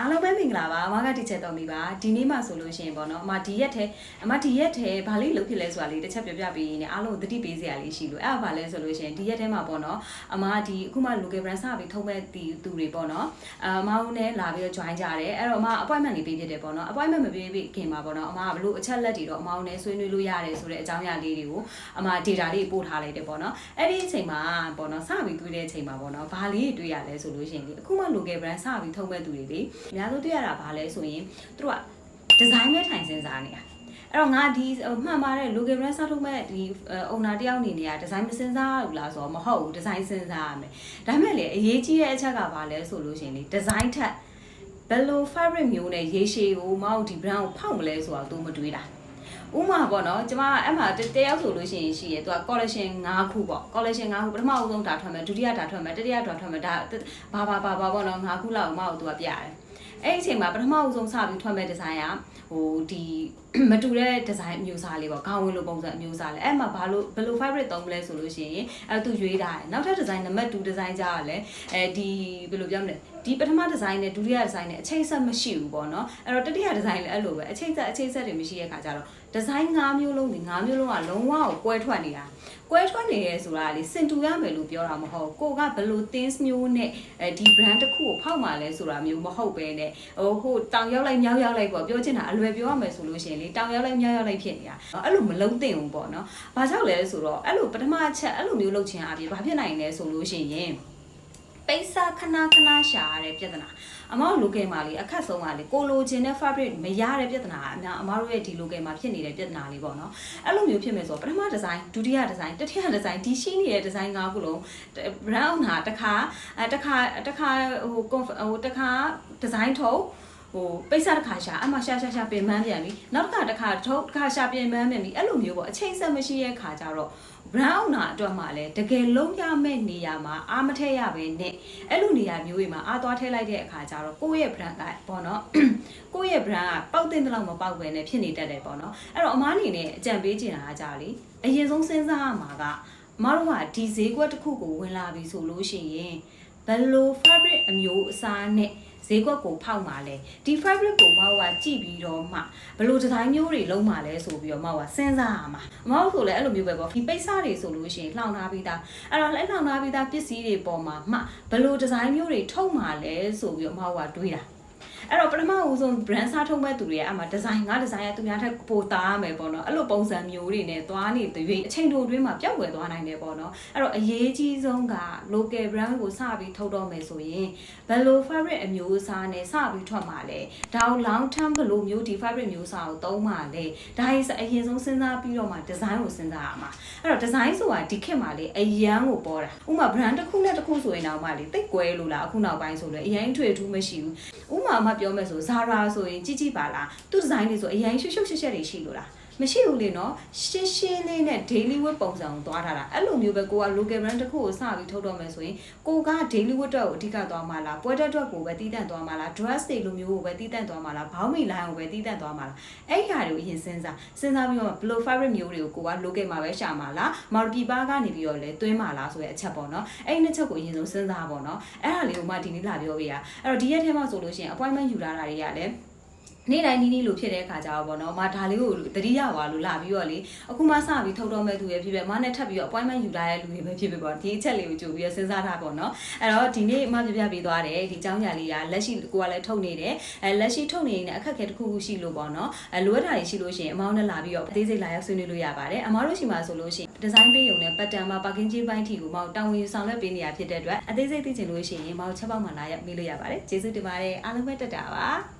အားလုံးပဲမင်္ဂလာပါအမကတီချက်တော်မိပါဒီနေ့မှဆိုလို့ရှိရင်ပေါ့နော်အမဒီရက်ထဲအမဒီရက်ထဲဘာလေးလုပ်ဖြစ်လဲဆိုတာလေးတစ်ချက်ပြပြပေးနေအားလုံးကိုသတိပေးစရာလေးရှိလို့အဲ့ဒါဘာလဲဆိုလို့ရှိရင်ဒီရက်ထဲမှာပေါ့နော်အမဒီအခုမှ local brand စပြီးထုံးမဲ့တီသူတွေပေါ့နော်အမဦးနဲ့လာပြီးတော့ join ကြတယ်အဲ့တော့အမ appointment လေးပေးဖြစ်တယ်ပေါ့နော် appointment မပေးခင်မှာပေါ့နော်အမကဘလို့အချက်လက်တွေတော့အမဦးနဲ့ဆွေးနွေးလို့ရတယ်ဆိုတဲ့အကြောင်းအရာလေးတွေကိုအမ data လေးပို့ထားလိုက်တယ်ပေါ့နော်အဲ့ဒီအချိန်မှာပေါ့နော်စပြီးတွေ့တဲ့အချိန်မှာပေါ့နော်ဘာလေးတွေတွေ့ရလဲဆိုလို့ရှိရင်လေအခုမှ local brand စပြီးထုံးမဲ့သူတွေလေအများဆုံးတွေ့ရတာဘာလဲဆိုရင်သူတို့ကဒီဇိုင်းနဲ့ထိုင်စင်စားနေတာအဲ့တော့ငါဒီမှန်ပါတယ် local brand စထုတ်မဲ့ဒီ owner တယောက်အနေနဲ့ကဒီဇိုင်းမစင်စားဘူးလားဆိုတော့မဟုတ်ဘူးဒီဇိုင်းစင်စားရမယ်ဒါပေမဲ့လေအရေးကြီးတဲ့အချက်ကဘာလဲဆိုလို့ရှိရင်လေဒီဇိုင်းထက်ဘယ်လို fabric မျိုးနဲ့ရေရှည်ကိုမဟုတ်ဒီ brand ကိုဖောက်မလဲဆိုတာသူမတွေးတာဥမာပေါ့နော်ကျမအဲ့မှာတယောက်ဆိုလို့ရှိရင်ရှိရယ်သူက collection 5ခုပေါ့ collection 5ခုပထမအဆုံးဒါထွက်မယ်ဒုတိယဒါထွက်မယ်တတိယဒါထွက်မယ်ဒါဘာဘာဘာဘာပေါ့နော်5ခုလောက်မှတော့သူကပြရတယ် အဲ့ဒီအချိန်မှာပထမအဆုံးစပြီးထွက်မဲ့ဒီဇိုင်းကဟိုဒီမတူတဲ့ဒီဇိုင်းအမျိုးအစားလေးပေါ့ခေါင်းဝင်းလိုပုံစံအမျိုးအစားလေးအဲ့မှာဘာလို့ဘယ်လို fabric သုံးမလဲဆိုလို့ရှိရင်အဲ့သူရွေးထားတယ်နောက်ထပ်ဒီဇိုင်းနံပါတ်2ဒီဇိုင်းကြားကလည်းအဲဒီဘယ်လိုပြောမလဲဒီပထမဒီဇိုင်းနဲ့ဒုတိယဒီဇိုင်းနဲ့အချိန်ဆက်မရှိဘူးပေါ့နော်အဲ့တော့တတိယဒီဇိုင်းလည်းအဲ့လိုပဲအချိန်ဆက်အချိန်ဆက်တွေမရှိတဲ့ခါကျတော့ဒီဇိုင်း၅မျိုးလုံးဒီ၅မျိုးလုံးကလုံးဝကိုကွဲထွက်နေတာကွဲထွက်နေရဲဆိုတာလေစင်တူရမယ်လို့ပြောတာမဟုတ်ကိုကဘယ်လို things မျိုးနဲ့အဲဒီ brand တစ်ခုကိုဖောက်มาလဲဆိုတာမျိုးမဟုတ်ပဲနဲ့ဟိုဟိုတောင်ရောက်လိုက်မြောက်ရောက်လိုက်ပေါ့ပြောချင်တာအလွယ်ပြောရမယ်ဆိုလို့ရှိရင်လေတောင်ရောက်လိုက်မြောက်ရောက်လိုက်ဖြစ်နေတာအဲ့လိုမလုံးသင့်ဘူးပေါ့နော်ဘာကြောင့်လဲဆိုတော့အဲ့လိုပထမအချက်အဲ့လိုမျိုးလုပ်ချင်အပြင်ဘာဖြစ်နိုင်လဲဆိုလို့ရှိရင် ပိတ်စာခဏခဏရှာရတဲ့ပြဿနာအမတို့ local မှာလေအခက်ဆုံးကလေကိုလိုချင်တဲ့ fabric မရတဲ့ပြဿနာအများအမတို့ရဲ့ဒီ local မှာဖြစ်နေတဲ့ပြဿနာလေးပေါ့နော်အဲ့လိုမျိုးဖြစ်မယ်ဆိုတော့ပထမဒီဇိုင်းဒုတိယဒီဇိုင်းတတိယဒီဇိုင်းဒီရှိနေတဲ့ဒီဇိုင်းငါးခုလုံး brown ဟာတစ်ခါအဲတစ်ခါတစ်ခါဟို conf- ဟိုတစ်ခါဒီဇိုင်းထုတ် ဟိုပိတ်စတစ်ခါရှာအမှရှာရှာရှာပြင်ပန်းပြန်ပြီနောက်တစ်ခါတစ်ခါထုတ်တစ်ခါရှာပြင်ပန်းပြန်ပြီအဲ့လိုမျိုးပေါ့အချိန်ဆက်မရှိရဲ့ခါကြတော့ brown နာအတွက်မှလည်းတကယ်လုံးရမဲ့နေရာမှာအားမထည့်ရပဲနဲ့အဲ့လိုနေရာမျိုးတွေမှာအားသွားထည့်လိုက်တဲ့အခါကျတော့ကိုယ့်ရဲ့ brand ကပေါ့နော်ကိုယ့်ရဲ့ brand ကပောက်တဲ့တလောက်မပောက်ပဲနဲ့ဖြစ်နေတတ်တယ်ပေါ့နော်အဲ့တော့အမားအနေနဲ့အကြံပေးချင်တာကကြာလေအရင်ဆုံးစဉ်းစားရမှာကအမားတို့ကဒီဈေးကွက်တစ်ခုကိုဝင်လာပြီဆိုလို့ရှိရင်ဘယ်လို fabric အမျိုးအစားနဲ့ ဈေးကွက်ကိုဖောက်มาလဲဒီ fabric ကိုမောက်ကကြည့်ပြီးတော့မှဘယ်လိုဒီဇိုင်းမျိုးတွေလုံးมาလဲဆိုပြီးတော့မောက်ကစဉ်းစားရမှာမောက်ဆိုလည်းအဲ့လိုမျိုးပဲပေါ့ဒီပိတ်စတွေဆိုလို့ရှိရင်လှောင်ထားပြီးသားအဲ့တော့လည်းလှောင်ထားပြီးသားပစ္စည်းတွေပေါ်မှာမှဘယ်လိုဒီဇိုင်းမျိုးတွေထုတ်มาလဲဆိုပြီးတော့မောက်ကတွေးတာ အဲ့တော့ပထမဦးဆုံး brand စားထုတ်မဲ့သူတွေကအဲ့မှာ design ငါ design ကသူများထက်ပိုသားရမယ်ပေါ့နော်အဲ့လိုပုံစံမျိုးတွေနဲ့သွားနေတဲ့ရွေးအချိန်တိုအတွင်းမှာပျောက်ွယ်သွားနိုင်တယ်ပေါ့နော်အဲ့တော့အရေးကြီးဆုံးက local brand ကိုစပြီးထုတ်တော့မယ်ဆိုရင်ဘယ်လို fabric အမျိုးအစားနဲ့စပြီးထွက်မှာလဲဒါကို long term ဘယ်လိုမျိုးဒီ fabric မျိုးအစားကိုသုံးမှာလဲဒါရေးအရင်ဆုံးစဉ်းစားပြီးတော့မှ design ကိုစဉ်းစားရမှာအဲ့တော့ design ဆိုတာဒီခေတ်မှာလေအရန်ကိုပေါ်တာဥပမာ brand တစ်ခုနဲ့တစ်ခုဆိုရင်တော့မှလေတိတ်ကွဲလို့လားအခုနောက်ပိုင်းဆိုလေအရင်ထွေထူးမရှိဘူးဥပမာမှပြောမယ်ဆို Zara ဆိုရင်ကြည့်ကြည့်ပါလားသူ့ design တွေဆိုအရင်ရှုပ်ရှုပ်ရှက်ရှက်တွေရှိလို့လား မရှိဘူးလေနော်ရှင်းရှင်းလေးနဲ့ daily wear ပုံစံကိုသွားထားတာအဲ့လိုမျိုးပဲကိုက local brand တစ်ခုကိုစပြီးထုတ်တော့မယ်ဆိုရင်ကိုက daily wear တော့အဓိကသွားမှာလားပွဲတက်တော့ကိုပဲတီးတန့်သွားမှာလား dress တွေလိုမျိုးကိုပဲတီးတန့်သွားမှာလားဘောင်းမီ line ကိုပဲတီးတန့်သွားမှာလားအဲ့ဒီဟာတွေကိုအရင်စဉ်းစားစဉ်းစားပြီးတော့ blow fabric မျိုးတွေကိုကိုက local မှာပဲရှာမှာလားမော်ပြည်ပါကနေပြီးတော့လဲသွင်းမှာလားဆိုတဲ့အချက်ပေါ့နော်အဲ့ဒီနှစ်ချက်ကိုအရင်ဆုံးစဉ်းစားပါတော့အဲ့ဒါလေးကိုမှဒီနေ့လာပြောပေးရအဲ့တော့ဒီရက်ထဲမှာဆိုလို့ရှိရင် appointment ယူလာတာတွေကလည်း နေ့တိုင်းနီးနီးလိုဖြစ်တဲ့အခါကျတော့ဗောနော်မဒါလေးကိုတတိယပါလို့လာပြီးတော့လေအခုမှစပြီးထုတ်တော့မဲ့သူပဲဖြစ်ဖြစ်မနဲ့ထပ်ပြီးတော့ appointment ယူလာတဲ့လူတွေပဲဖြစ်ဖြစ်ပေါ့ဒီအချက်လေးကိုကြိုပြီးတော့စဉ်းစားထားပေါ့နော်အဲ့တော့ဒီနေ့အမပြပြပေးသွားတယ်ဒီအကြောင်းညာလေးကလက်ရှိကိုကလည်းထုတ်နေတယ်အဲလက်ရှိထုတ်နေရင်အခက်အခဲတစ်ခုခုရှိလို့ပေါ့နော်အဲလိုအပ်တာတွေရှိလို့ရှိရင်အမောင်းနဲ့လာပြီးတော့အသေးစိတ်လာရောက်ဆွေးနွေးလို့ရပါတယ်အမောင်းတို့ရှိမှဆိုလို့ရှိရင်ဒီဇိုင်းပေးရုံနဲ့ပတ်တန်မှာပါကင်ဂျင်းပိုင်းထီကိုမောင်းတောင်းဝင်ဆောင်ရွက်ပေးနေတာဖြစ်တဲ့အတွက်အသေးစိတ်သိချင်လို့ရှိရင်မောင်းချက်ပေါက်မှလာရောက်မေးလို့ရပါတယ်ကျေးဇူးတင်ပါတယ်အားလုံးပဲတက်တာပါ